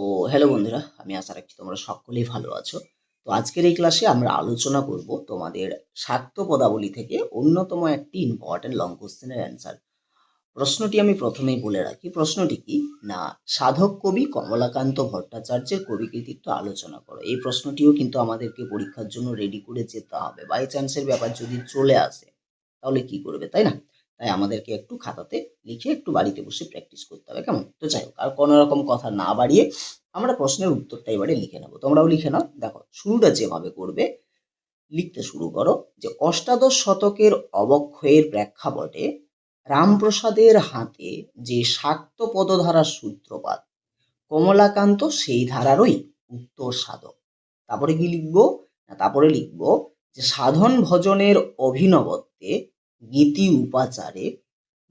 তো হ্যালো বন্ধুরা, আমি আশা রাখছি তোমরা সকলেই ভালো আছো। তো আজকের এই ক্লাসে আমরা আলোচনা করব তোমাদের শাক্ত পদাবলী থেকে অন্যতম একটি ইম্পর্টেন্ট লং কোশ্চেনের অ্যান্সার প্রশ্নটি আমি প্রথমেই বলে রাখি, প্রশ্নটি কি? না, সাধক কবি কমলাকান্ত ভট্টাচার্যের কবি কৃতিত্ব আলোচনা করো। এই প্রশ্নটিও কিন্তু আমাদেরকে পরীক্ষার জন্য রেডি করে যেতে হবে। বাই চান্সের ব্যাপার যদি চলে আসে, তাহলে কি করবে, তাই না? তাই আমাদেরকে একটু খাতাতে লিখে একটু বাড়িতে বসে প্র্যাকটিস করতে হবে, কেমন? তো যাই হোক, আর কোনো রকম কথা না বাড়িয়ে আমরা প্রশ্নের উত্তরটা এবারে লিখে নেব। তোমরাও লিখে নাও। দেখো, শুরুটা যেভাবে করবে, লিখতে শুরু করো যে, অষ্টাদশ শতকের অবক্ষয়ের প্রেক্ষাপটে রামপ্রসাদের হাতে যে শাক্ত পদধারার সূত্রপাত, কমলাকান্ত সেই ধারারই উত্তর সাধক। তারপরে কি লিখব? না, তারপরে লিখব যে, সাধন ভজনের অভিনবত্বে গীতি উপাচারে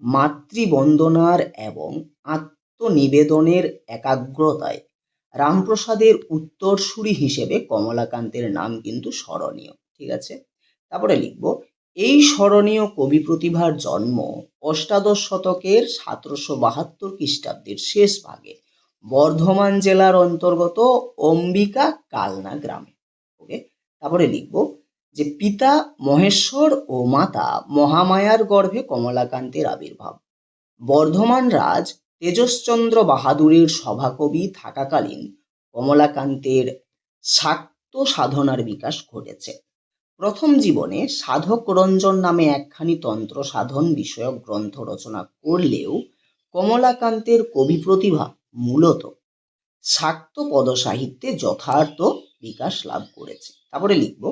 মাতৃবন্দনার এবং আত্মনিবেদনের একাগ্রতায় রামপ্রসাদের উত্তরসূরি হিসেবে কমলাকান্তের নাম কিন্তু স্মরণীয়, ঠিক আছে? তারপরে লিখব, এই স্মরণীয় কবি প্রতিভার জন্ম অষ্টাদশ শতকের সতেরোশো বাহাত্তর খ্রিস্টাব্দের শেষ ভাগে বর্ধমান জেলার অন্তর্গত অম্বিকা কালনা গ্রামে ওকে তারপরে লিখব যে পিতা মহেশ্বর ও মাতা মহামায়ার গর্ভে কমলাকান্তের আবির্ভাব। বর্ধমান রাজ তেজশ্চন্দ্র বাহাদুরের সভাকবি থাকাকালীন কমলাকান্তের শাক্ত সাধনার বিকাশ ঘটেছে। প্রথম জীবনে সাধক রঞ্জন নামে একখানি তন্ত্র সাধন বিষয়ক গ্রন্থ রচনা করলেও কমলাকান্তের কবি প্রতিভা মূলত শাক্ত পদ সাহিত্যে যথার্থ বিকাশ লাভ করেছে। তারপরে লিখব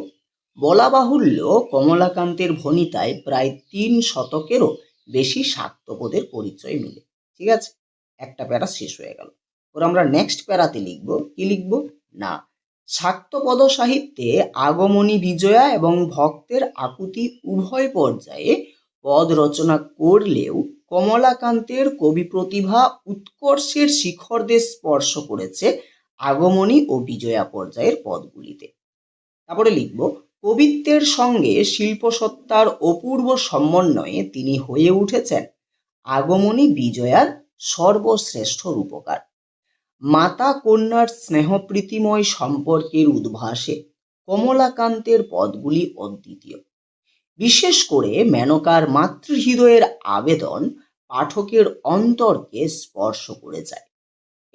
বলা বাহুল্য কমলাকান্তের ভণিতায় প্রায় তিন শতকেরও বেশি শাক্তপদের পরিচয় মিলে। ঠিক আছে? একটা প্যারা শেষ হয়ে গেল। ওর আমরা নেক্সট প্যারাতে লিখব। কি লিখব? না শাক্তপদ সাহিত্যে আগমনী বিজয়া এবং ভক্তের আকুতি উভয় পর্যায়ে পদ রচনা করলেও কমলাকান্তের কবি প্রতিভা উৎকর্ষের শিখরদের স্পর্শ করেছে আগমনী ও বিজয়া পর্যায়ের পদগুলিতে। তারপরে লিখব কবিত্বের সঙ্গে শিল্পসত্তার অপূর্ব সমন্বয়ে তিনি হয়ে উঠেছেন আগমনী বিজয়ার সর্বশ্রেষ্ঠ রূপকার। মাতা কন্যার স্নেহপ্রীতিময় সম্পর্কের উদ্ভাসে কমলাকান্তের পদগুলি অদ্বিতীয়। বিশেষ করে মেনকার মাতৃহৃদয়ের আবেদন পাঠকের অন্তরকে স্পর্শ করে যায়।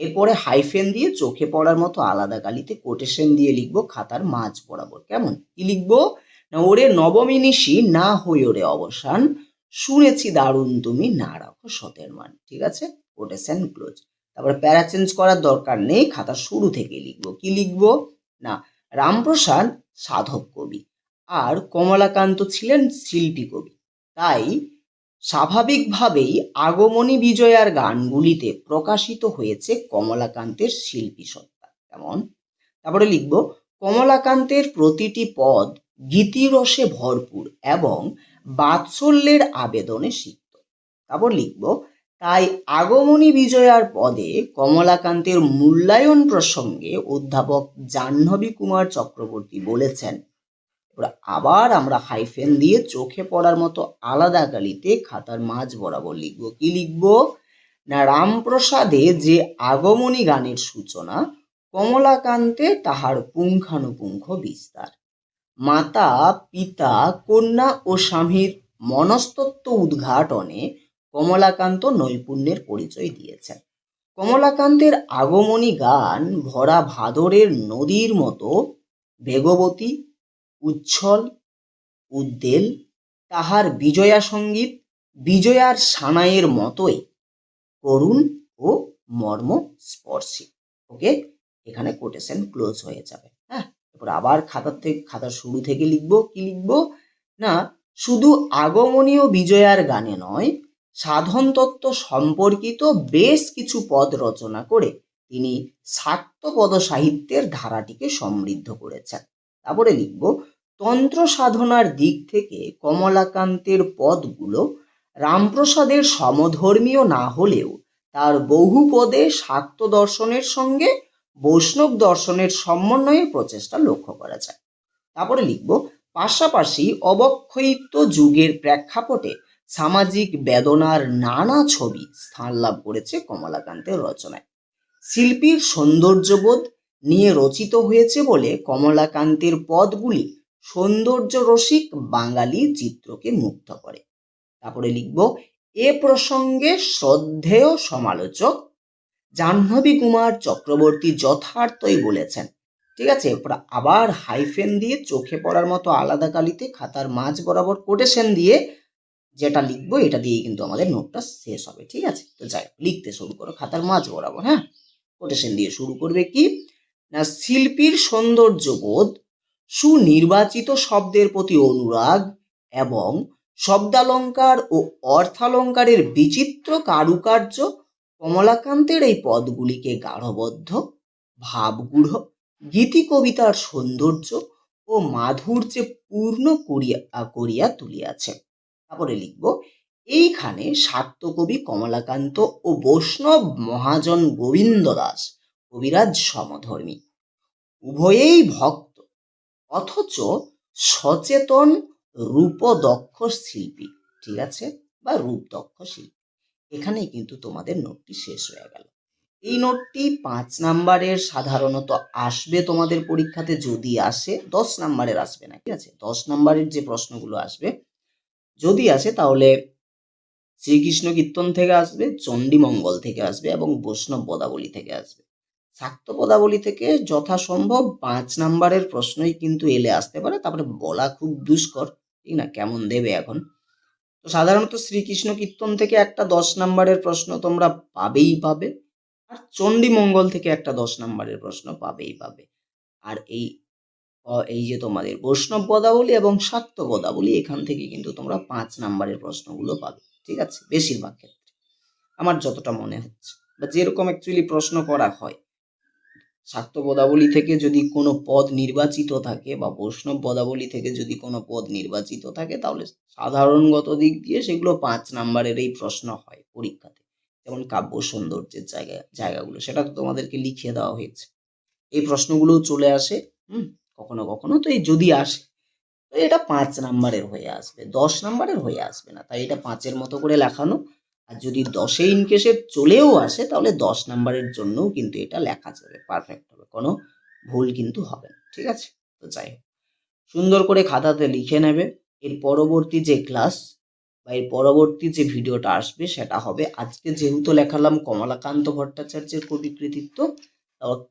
এরপরে হাইফেন দিয়ে চোখে পড়ার মতো আলাদা কালিতে কোটেশন দিয়ে লিখব খাতার মাঝ বরাবর। কেমন? কি লিখব? না, ওরে নবমিনিষি না হই ওরে অবসান, শুনেছি দারুণ তুমি, না রাখো সতের মান। ঠিক আছে? কোটেশন ক্লোজ তারপরে প্যারা চেঞ্জ করার দরকার নেই, খাতা শুরু থেকে লিখব। কি লিখব? না, রামপ্রসাদ সাধক কবি, আর কমলাকান্ত ছিলেন শিল্পী কবি। তাই স্বাভাবিকভাবেই আগমনী বিজয়ার গানগুলিতে প্রকাশিত হয়েছে কমলাকান্তের শিল্পী সত্তা। কেমন? তারপরে লিখব, কমলাকান্তের প্রতিটি পদ গীতিরসে ভরপুর এবং বাৎসল্যের আবেদনে সিক্ত। তারপর লিখব, তাই আগমনী বিজয়ার পদে কমলাকান্তের মূল্যায়ন প্রসঙ্গে অধ্যাপক জাহ্নবী কুমার চক্রবর্তী বলেছেন। এবার আবার আমরা হাইফেন দিয়ে চোখে পড়ার মতো আলাদা কালিতে খাতার মাঝ বরাবর লিখব। কি লিখব? না, রামপ্রসাদে যে আগমনী গানের সূচনা, কমলাকান্তে তাহার পুঙ্খানুপুঙ্খ বিস্তার। মাতা, পিতা, কন্যা ও স্বামীর মনস্তত্ত্ব উদ্ঘাটনে কমলাকান্ত নৈপুণ্যের পরিচয় দিয়েছেন। কমলাকান্তের আগমনী গান ভরা ভাদরের নদীর মতো বেগবতী উচ্ছল, উদ্দেল, তাহার বিজয়া সংগীত, বিজয়ার সানাইয়ের মতোই করুণ ও মর্ম স্পর্শী। ওকে? এখানে কোটেশন ক্লোজ হয়ে যাবে। হ্যাঁ? এরপর আবার খাতার থেকে, খাতার শুরু থেকে লিখব, কি লিখব? না, শুধু আগমনীয় বিজয়ার গানে নয় সাধন তত্ত্ব সম্পর্কিত বেশ কিছু পদ রচনা করে তিনি শাক্তপদ সাহিত্যের ধারাটিকে সমৃদ্ধ করেছেন। তারপরে লিখব, তন্ত্র সাধনার দিক থেকে কমলাকান্তের পদগুলো রামপ্রসাদের সমধর্মীয় না হলেও তার বহু পদে শাক্ত দর্শনের সঙ্গে বৈষ্ণব দর্শনের সমন্বয়ে প্রচেষ্টা লক্ষ্য করা যায়। তারপরে লিখব, পাশাপাশি অবক্ষয়িত যুগের প্রেক্ষাপটে সামাজিক বেদনার নানা ছবি স্থান লাভ করেছে কমলাকান্তের রচনায়। শিল্পীর সৌন্দর্যবোধ নিয়ে রচিত হয়েছে বলে কমলাকান্তের পদগুলি সৌন্দর্য রসিক বাঙালি চিত্রকে মুগ্ধ করে। তারপরে লিখব, এ প্রসঙ্গে শ্রদ্ধেয় সমালোচক জাহ্নবী কুমার চক্রবর্তী যথার্থই বলেছেন, ঠিক আছে? আবার হাইফেন দিয়ে চোখে পড়ার মতো আলাদা কালিতে খাতার মাঝ বরাবর কোটেশন দিয়ে যেটা লিখব, এটা দিয়ে কিন্তু আমাদের নোটটা শেষ হবে, ঠিক আছে? তো যাই লিখতে শুরু করো, খাতার মাঝ বরাবর হ্যাঁ? কোটেশন দিয়ে শুরু করবে কি? না শিল্পীর সৌন্দর্যবোধ, সুনির্বাচিত শব্দের প্রতি অনুরাগ এবং শব্দালঙ্কার ও অর্থালঙ্কারের বিচিত্র কারুকার্য কমলাকান্তের এই পদগুলিকে গাঢ়বদ্ধ, ভাবগূঢ়, গীতি কবিতার সৌন্দর্য ও মাধুর্যে পূর্ণ করিয়া করিয়া তুলিয়াছে। তারপরে লিখব, এইখানে সাত্যকবি কমলাকান্ত ও বৈষ্ণব মহাজন গোবিন্দ দাস কবিরাজ সমধর্মী। উভয়েই ভক্ত, অথচ সচেতন রূপদক্ষ শিল্পী, ঠিক আছে? বা রূপদক্ষ শিল্পী। এখানেই কিন্তু তোমাদের নোটটি শেষ হয়ে গেল। এই নোটটি পাঁচ নাম্বারের সাধারণত আসবে তোমাদের পরীক্ষাতে যদি আসে, দশ নাম্বারের আসবে না, ঠিক আছে? দশ নাম্বারের যে প্রশ্নগুলো আসবে, যদি আসে তাহলে শ্রীকৃষ্ণ কীর্তন থেকে আসবে, চণ্ডীমঙ্গল থেকে আসবে এবং বৈষ্ণব পদাবলী থেকে আসবে। শাক্ত পদাবলী থেকে যথাসম্ভব পাঁচ নাম্বারের প্রশ্নই কিন্তু এলে আসতে পারে। তারপরে বলা খুব দুষ্কর, ঠিক না? কেমন দেবে এখন? তো সাধারণত শ্রীকৃষ্ণ কীর্তন থেকে একটা দশ নাম্বারের প্রশ্ন তোমরা পাবেই পাবে। আর চণ্ডীমঙ্গল থেকে একটা দশ নাম্বারের প্রশ্ন পাবেই পাবে। আর এই এই যে তোমাদের বৈষ্ণব পদাবলী এবং শাক্ত পদাবলী, এখান থেকে কিন্তু তোমরা পাঁচ নাম্বারের প্রশ্নগুলো পাবে, ঠিক আছে? বেশিরভাগ ক্ষেত্রে। আমার যতটা মনে হচ্ছে। বা যেরকম অ্যাকচুয়ালি প্রশ্ন করা হয়। শাক্ত পদাবলী থেকে যদি কোনো পদ নির্বাচিত থাকে বা বৈষ্ণব পদাবলী থেকে যদি কোনো পদ নির্বাচিত থাকে, তাহলে সাধারণগত দিক দিয়ে সেগুলো পাঁচ নাম্বারের এই প্রশ্ন হয় পরীক্ষাতে। যেমন কাব্য সৌন্দর্যের জায়গা, জায়গাগুলো, সেটা তো তোমাদেরকে লিখিয়ে দেওয়া হয়েছে। এই প্রশ্নগুলোও চলে আসে, হুম, কখনো কখনো তো এই যদি আসে তো এটা পাঁচ নাম্বারের হয়ে আসবে, দশ নাম্বারের হয়ে আসবে না। তাই এটা পাঁচের মতো করে লেখানো আর যদি দশে ইনকেসে চলেও আসে, তাহলে দশ নাম্বারের জন্যও কিন্তু এটা লেখা যাবে পারফেক্ট হবে। কোনো ভুল কিন্তু হবে না, ঠিক আছে? তো যাই হোক, সুন্দর করে খাতাতে লিখে নেবে। এর পরবর্তী যে ক্লাস বা এর পরবর্তী যে ভিডিওটা আসবে, সেটা হবে আজকে যেহেতু লেখালাম কমলাকান্ত ভট্টাচার্যের কবি কৃতিত্ব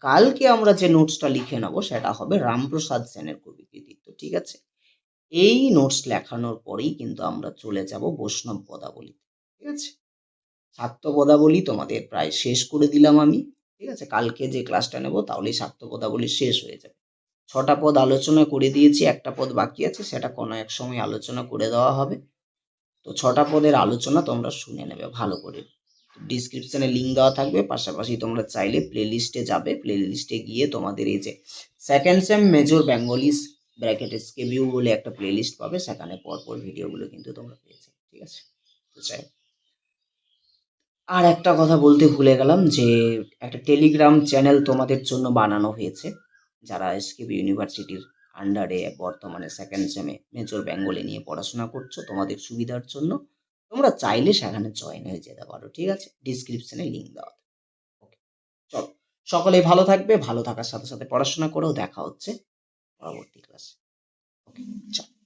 কালকে আমরা যে নোটসটা লিখে নেব, সেটা হবে রামপ্রসাদ সেনের কবি কৃতিত্ব ঠিক আছে? এই নোটস লেখানোর পরেই কিন্তু আমরা চলে যাব বৈষ্ণব পদাবলী ঠিক আছে? সাত্য পদাবলী তোমাদের প্রায় শেষ করে দিলাম আমি, ঠিক আছে? কালকে যে ক্লাসটা নেব তাহলেই সাত্যপদাবলি শেষ হয়ে যাবে। ছটা পদ আলোচনা করে দিয়েছি, একটা পদ বাকি আছে, সেটা কোনো এক সময় আলোচনা করে দেওয়া হবে। তো ছটা পদের আলোচনা তোমরা শুনে নেবে, ভালো করে। ডিসক্রিপশানে লিঙ্ক দেওয়া থাকবে, পাশাপাশি তোমরা চাইলে প্লে লিস্টে যাবে প্লে লিস্টে গিয়ে তোমাদের এই যে second same major Bengalis bracket স্কেবিউ বলে একটা প্লে লিস্ট পাবে, সেখানে পরপর ভিডিওগুলো কিন্তু তোমরা পেয়েছ ঠিক আছে? তো চাই আর একটা কথা বলতে ভুলে গেলাম যে একটা টেলিগ্রাম চ্যানেল তোমাদের জন্য বানানো হয়েছে, যারা এসকেবি ইউনিভার্সিটির আন্ডারে বর্তমানে সেকেন্ড সেমে মেজর বেঙ্গলি নিয়ে পড়াশোনা করছ, তোমাদের সুবিধার জন্য তোমরা চাইলে সেখানে জয়েন হয়ে যেতে পারো, ঠিক আছে? ডিসক্রিপশনে লিঙ্ক দেওয়া ওকে চলো, সকলে ভালো থাকবে, ভালো থাকার সাথে সাথে পড়াশোনা করেও দেখা হচ্ছে পরবর্তী ক্লাসে ওকে চলো।